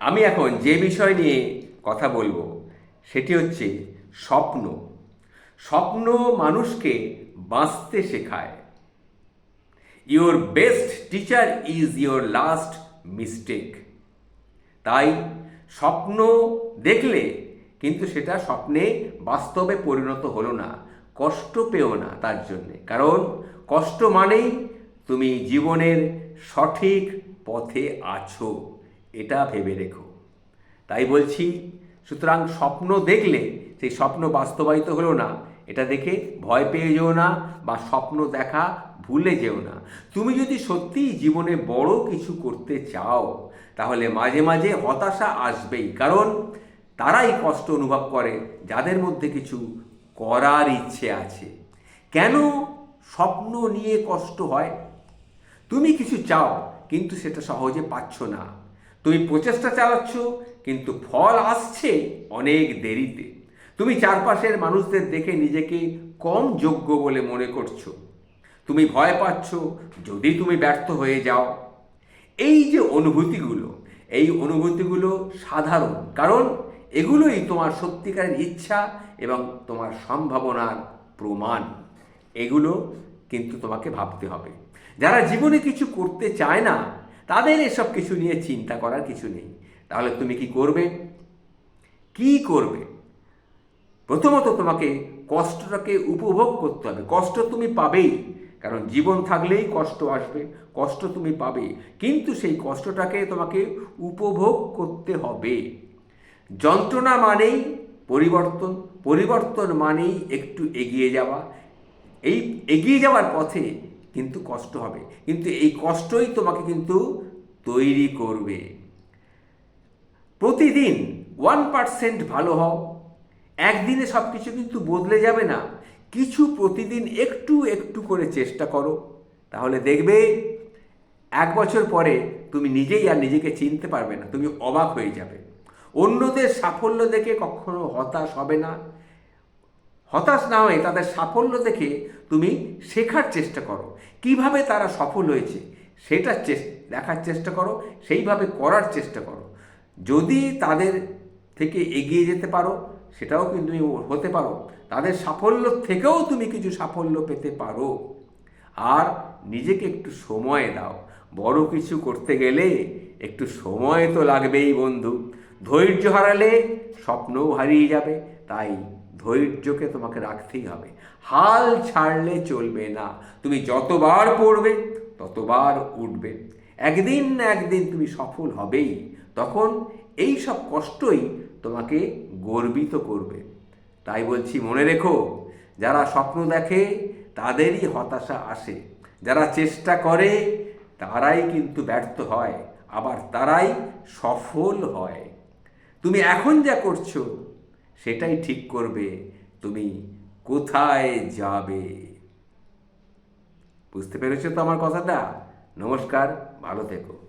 আমি এখন যে বিষয় নিয়ে কথা বলব, সেটি হচ্ছে স্বপ্ন। স্বপ্ন মানুষকে বাঁচতে শেখায়। Your best teacher is your last mistake তাই স্বপ্ন দেখলে কিন্তু সেটা স্বপ্নে বাস্তবে পরিণত হলো না, কষ্ট পেও না তার জন্যে। কারণ কষ্ট মানেই তুমি জীবনের সঠিক পথে আছো। এটা ভেবে রেখো। তাই বলছি, সুতরাং স্বপ্ন দেখলে, সেই স্বপ্ন বাস্তবায়িত হলো না। এটা দেখে ভয় পেয়ে যেও না বা স্বপ্ন দেখা ভুলে যেও না। তুমি যদি সত্যিই জীবনে বড় কিছু করতে চাও, তাহলে মাঝে মাঝে হতাশা আসবেই, কারণ তারাই কষ্ট অনুভব করে, যাদের মধ্যে কিছু করার ইচ্ছে আছে। কেন স্বপ্ন নিয়ে কষ্ট হয়? তুমি কিছু চাও, কিন্তু সেটা সহজে পাচ্ছ না। তুমি প্রচেষ্টা চালাচ্ছ, কিন্তু ফল আসছে অনেক দেরিতে। তুমি চারপাশের মানুষদের দেখে নিজেকে কম যোগ্য বলে মনে করছ। তুমি ভয় পাচ্ছ যদি তুমি ব্যর্থ হয়ে যাও। এই যে অনুভূতিগুলো, এই অনুভূতিগুলো সাধারণ, কারণ এগুলোই তোমার সত্যিকারের ইচ্ছা এবং তোমার সম্ভাবনার প্রমাণ। এগুলো কিন্তু তোমাকে ভাবতে হবে। যারা জীবনে কিছু করতে চায় না তাদের এসব কিছু নিয়ে চিন্তা করার কিছু নেই। তাহলে তুমি কি করবে? কি করবে? প্রথমত তোমাকে কষ্টটাকে উপভোগ করতে হবে। কষ্ট তুমি পাবেই, কারণ জীবন থাকলেই কষ্ট আসবে, কষ্ট তুমি পাবে। কিন্তু সেই কষ্টটাকে তোমাকে উপভোগ করতে হবে। যন্ত্রণা মানেই পরিবর্তন পরিবর্তন মানেই একটু এগিয়ে যাওয়া। এই এগিয়ে যাওয়ার পথে কিন্তু কষ্ট হবে। কিন্তু এই কষ্টই তোমাকে কিন্তু তৈরি করবে। প্রতিদিন ওয়ান পার্সেন্ট ভালো হও। একদিনে সব কিছু কিন্তু বদলে যাবে না। কিছু প্রতিদিন একটু একটু করে চেষ্টা করো। তাহলে দেখবে এক বছর পরে তুমি নিজেই আর নিজেকে চিনতে পারবে না, তুমি অবাক হয়ে যাবে। অন্যদের সাফল্য দেখে কখনো হতাশ হবে না। হতাশ না হয়ে তাদের সাফল্য দেখে তুমি শেখার চেষ্টা করো। কীভাবে তারা সফল হয়েছে, সেটা দেখার চেষ্টা করো, সেইভাবে করার চেষ্টা করো। যদি তাদের থেকে এগিয়ে যেতে পারো, সেটাও কিন্তু তুমি হতে পারো। তাদের সাফল্য থেকেও তুমি কিছু সাফল্য পেতে পারো। আর নিজেকে একটু সময় দাও। বড় কিছু করতে গেলে একটু সময় তো লাগবেই বন্ধু। ধৈর্য হারালে স্বপ্নও হারিয়ে যাবে, তাই ধৈর্যকে তোমাকে রাখতেই হবে। হাল ছাড়লে চলবে না। তুমি যতবার পড়বে, ততবার উঠবে। একদিন না একদিন তুমি সফল হবেই। তখন এই সব কষ্টই তোমাকে গর্বিত করবে। তাই বলছি, মনে রেখো, যারা স্বপ্ন দেখে, তাদেরই হতাশা আসে। যারা চেষ্টা করে, তারাই কিন্তু ব্যর্থ হয়, আবার তারাই সফল হয়। তুমি এখন যা করছ সেটাই ঠিক করবে। তুমি কোথায় যাবে? বুঝতে পেরেছ তো আমার কথাটা? নমস্কার ভালো থেকো।